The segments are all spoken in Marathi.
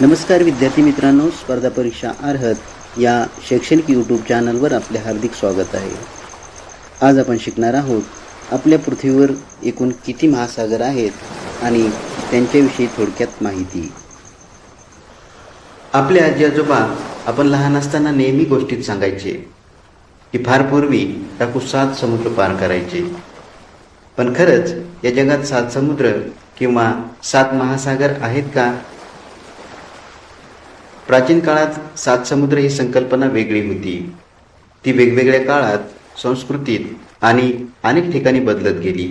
नमस्कार विद्यार्थी मित्रांनो स्पर्धा परीक्षा अर्हत या शैक्षणिक यूट्यूब चॅनलवर आपले हार्दिक स्वागत आहे. आज आपण शिकणार आहोत आपल्या पृथ्वीवर एकूण किती महासागर आहेत आणि त्यांच्याविषयी थोडक्यात माहिती. आपले आजी आजोबा आपण लहान असताना नेहमी गोष्टीत सांगायचे की फार पूर्वी टाकू सात समुद्र पार करायचे. पण खरंच या जगात सात समुद्र किंवा सात महासागर आहेत का प्राचीन काळात सात समुद्र ही संकल्पना वेगळी होती. ती वेगवेगळ्या काळात संस्कृतीत आणि अनेक ठिकाणी बदलत गेली.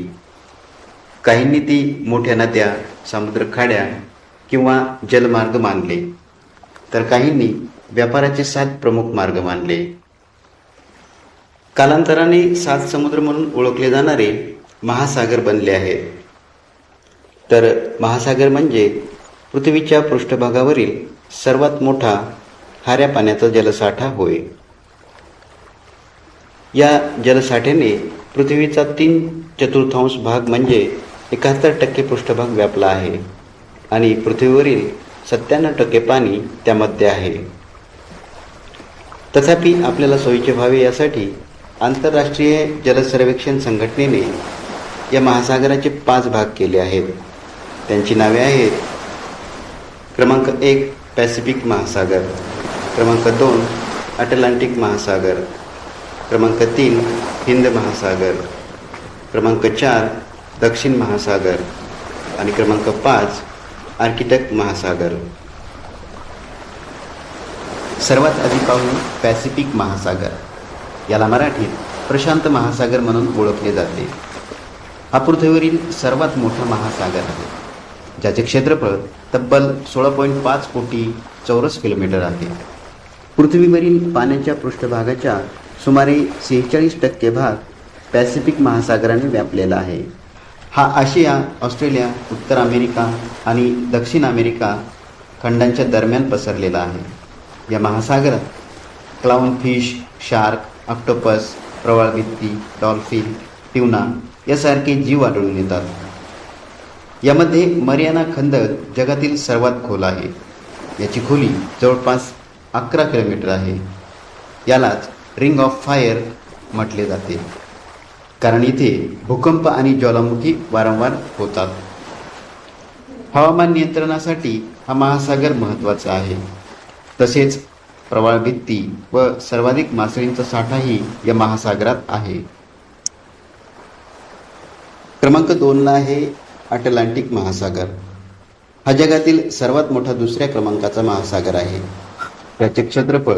काहींनी ती मोठ्या नद्या समुद्र खाड्या किंवा जलमार्ग मानले तर काहींनी व्यापाराचे सात प्रमुख मार्ग मानले. कालांतराने सात समुद्र म्हणून ओळखले जाणारे महासागर बनले आहेत. तर महासागर म्हणजे पृथ्वीच्या पृष्ठभागावरील सर्वात मोठा खाऱ्या पाण्याचा जलसाठा होय. या जलसाठ्याने पृथ्वीचा तीन चतुर्थांश भाग म्हणजे एकाहत्तर टक्के पृष्ठभाग व्यापला आहे आणि पृथ्वीवरील सत्त्याण्णव टक्के पाणी त्यामध्ये आहे. तथापि आपल्याला सोयीचे व्हावे यासाठी आंतरराष्ट्रीय जलसर्वेक्षण संघटनेने या महासागराचे पाच भाग केले आहेत. त्यांची नावे आहेत क्रमांक एक पॅसिफिक महासागर क्रमांक दोन अटलांटिक महासागर क्रमांक तीन हिंद महासागर क्रमांक चार दक्षिण महासागर आणि क्रमांक पाच आर्किटेक महासागर. सर्वात आधी पाहू पॅसिफिक महासागर. याला मराठीत प्रशांत महासागर म्हणून ओळखले जाते. हा पृथ्वीवरील सर्वात मोठा महासागर आहे. ज्याचे क्षेत्रफळ तब्बल सोळा पॉईंट पाच कोटी चौरस किलोमीटर आहे. पृथ्वीवरील पाण्याच्या पृष्ठभागाच्या सुमारे सेहेचाळीस टक्के भाग पॅसिफिक महासागराने व्यापलेला आहे. हा आशिया ऑस्ट्रेलिया उत्तर अमेरिका आणि दक्षिण अमेरिका खंडांच्या दरम्यान पसरलेला आहे. या महासागरात क्लाउन फिश शार्क ऑक्टोपस प्रवाळ भित्ती डॉल्फिन ट्युना यासारखे जीव आढळून येतात. यामध्ये मरियाना खंदक जगातील सर्वात खोल आहे. याची खोली जवळपास अकरा किलोमीटर आहे. यालाच रिंग ऑफ फायर म्हटले जाते. कारण इथे भूकंप आणि ज्वालामुखी वारंवार होतात. हवामान नियंत्रणासाठी हा महासागर महत्त्वाचा आहे. तसेच प्रवाळ भित्ती व सर्वाधिक मासळींचा साठाही या महासागरात आहे. क्रमांक दोनला आहे अटलांटिक महासागर. हा जगातील सर्वात मोठा दुसऱ्या क्रमांकाचा महासागर आहे. त्याचे क्षेत्रफळ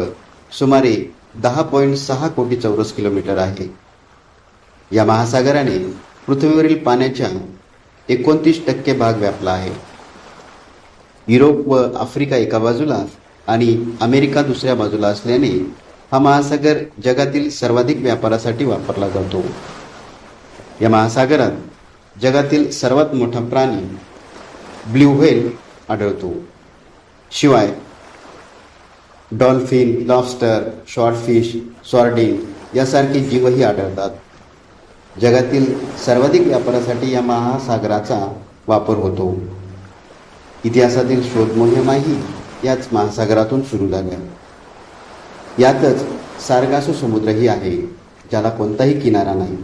सुमारे दहा पॉईंट सहा कोटी चौरस किलोमीटर आहे. या महासागराने पृथ्वीवरील पाण्याच्या एकोणतीस टक्के भाग व्यापला आहे. युरोप व आफ्रिका एका बाजूला आणि अमेरिका दुसऱ्या बाजूला असल्याने हा महासागर जगातील सर्वाधिक व्यापारासाठी वापरला जातो. या महासागरात जगातील सर्वात मोठा प्राणी ब्ल्यू व्हेल आढळतो. शिवाय डॉल्फिन लॉबस्टर शॉर्टफिश सॉर्डिन यासारखे जीवही आढळतात. जगातील सर्वाधिक व्यापारासाठी या महासागराचा वापर होतो. इतिहासातील शोध मोहिमाही याच महासागरातून सुरू झाल्या. यातच सारगासो समुद्रही आहे ज्याला कोणताही किनारा नाही.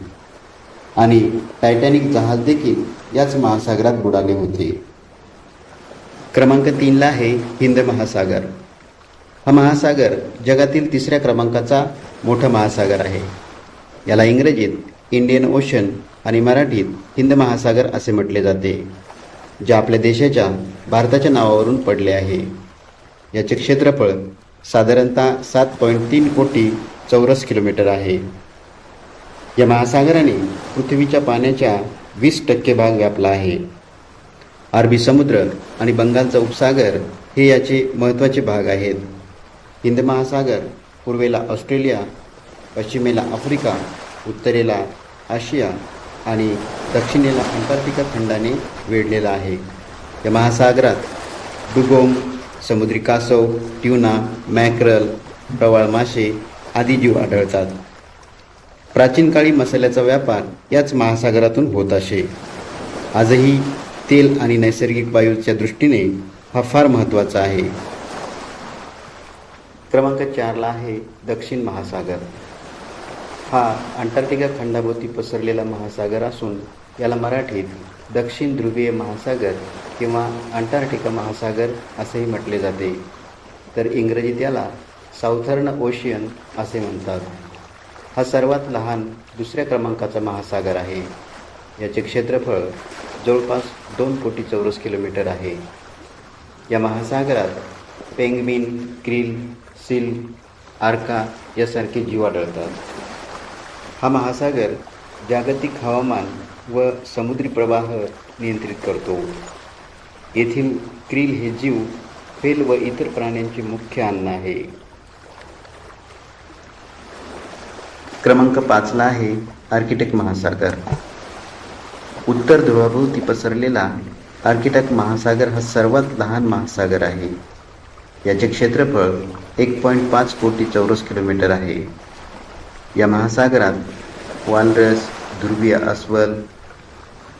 आणि टायटॅनिक जहाज देखील याच महासागरात बुडाले होते. क्रमांक तीनला आहे हिंद महासागर. हा महासागर जगातील तिसऱ्या क्रमांकाचा मोठा महासागर आहे. याला इंग्रजीत इंडियन ओशन आणि मराठीत हिंद महासागर असे म्हटले जाते जे आपल्या देशाच्या भारताच्या नावावरून पडले आहे. याचे क्षेत्रफळ साधारणतः सात पॉईंट तीन कोटी चौरस किलोमीटर आहे. या महासागराने पृथ्वीच्या पाण्याच्या वीस टक्के भाग व्यापला आहे. अरबी समुद्र आणि बंगालचा उपसागर हे याचे महत्त्वाचे भाग आहेत. हिंद महासागर पूर्वेला ऑस्ट्रेलिया पश्चिमेला आफ्रिका उत्तरेला आशिया आणि दक्षिणेला अंटार्क्टिका खंडाने वेढलेला आहे. या महासागरात डुगोम समुद्री कासव ट्युना मॅक्रल प्रवाळ मासे आदी जीव आढळतात. प्राचीन काळी मसाल्याचा व्यापार याच महासागरातून होत असे. आजही तेल आणि नैसर्गिक वायूच्या दृष्टीने हा फार महत्त्वाचा आहे. क्रमांक चारला आहे दक्षिण महासागर. हा अंटार्क्टिका खंडाभोवती पसरलेला महासागर असून याला मराठीत दक्षिण ध्रुवीय महासागर किंवा अंटार्क्टिका महासागर असेही म्हटले जाते. तर इंग्रजीत याला साऊथर्न ओशियन असे म्हणतात. हा सर्वात लहान दुसऱ्या क्रमांकाचा महासागर आहे. याचे क्षेत्रफळ जवळपास दोन कोटी चौरस किलोमीटर आहे. या महासागरात पेंगमिन क्रिल सिल आर्का यासारखे जीव आढळतात. हा महासागर जागतिक हवामान व समुद्री प्रवाह नियंत्रित करतो. येथील क्रिल हे जीव फेल व इतर प्राण्यांचे मुख्य अन्न आहे. क्रमांक पाचला आहे आर्किटेक्ट महासागर. उत्तर ध्रुवाभोवती पसरलेला आर्किटेक्ट महासागर हा सर्वात लहान महासागर आहे. याचे क्षेत्रफळ एक पॉईंट पाच कोटी चौरस किलोमीटर आहे. या महासागरात वालरस ध्रुवीय अस्वल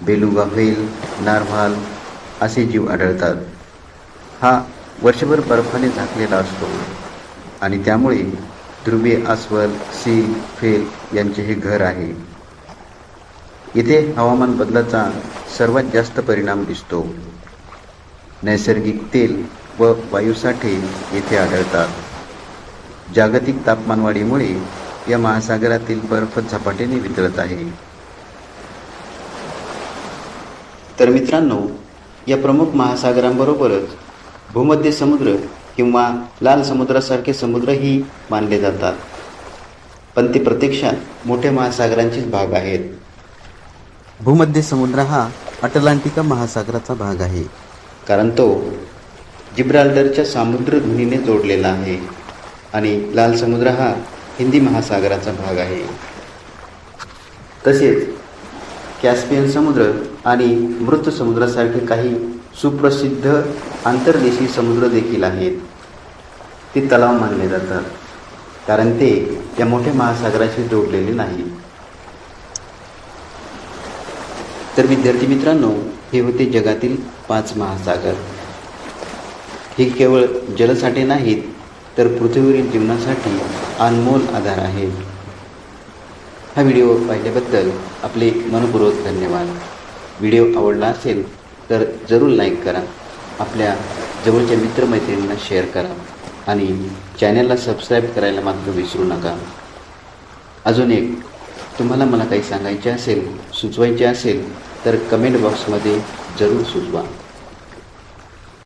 बेलुगा व्हेल नारव्हाल असे जीव आढळतात. हा वर्षभर बर्फाने झाकलेला असतो आणि त्यामुळे ध्रुवीय अस्वल सील फेल यांचे हे घर आहे. इथे हवामान बदलाचा सर्वात जास्त परिणाम दिसतो. नैसर्गिक तेल व वायूसाठे येथे आढळतात. जागतिक तापमानवाढीमुळे या महासागरातील बर्फ झपाट्याने वितळत आहे. तर मित्रांनो या प्रमुख महासागरांबरोबरच भूमध्य समुद्र किंवा लाल समुद्रासारखे समुद्रही मानले जातात. पण ते प्रत्यक्षात मोठ्या महासागरांचेच भाग आहेत. भूमध्य समुद्र हा अटलांटिका महासागराचा भाग आहे. कारण तो जिब्राल्डरच्या सामुद्रधुनीने जोडलेला आहे आणि लाल समुद्र हा हिंदी महासागराचा भाग आहे. तसेच कॅस्पियन समुद्र आणि मृत समुद्रासारखे काही सुप्रसिद्ध आंतरदेशीय समुद्र देखील आहेत. ते तलाव मानले जातात कारण ते त्या मोठ्या महासागराशी जोडलेले नाही. तर विद्यार्थी मित्रांनो हे होते जगातील पाच महासागर. हे केवळ जलसाठे नाहीत तर पृथ्वीवरील जीवनासाठी अनमोल आधार आहे हा व्हिडिओ पाहिल्याबद्दल आपले मनपूर्वक धन्यवाद. व्हिडिओ आवडला असेल तर जरूर लाईक करा. आपल्या जवळच्या मित्रमैत्रिणींना शेअर करा. आणि चॅनलला सबस्क्राईब करायला मात्र विसरू नका. अजून एक तुम्हाला मला काही सांगायचे असेल सुचवायचे असेल तर कमेंट बॉक्समध्ये जरूर सुचवा.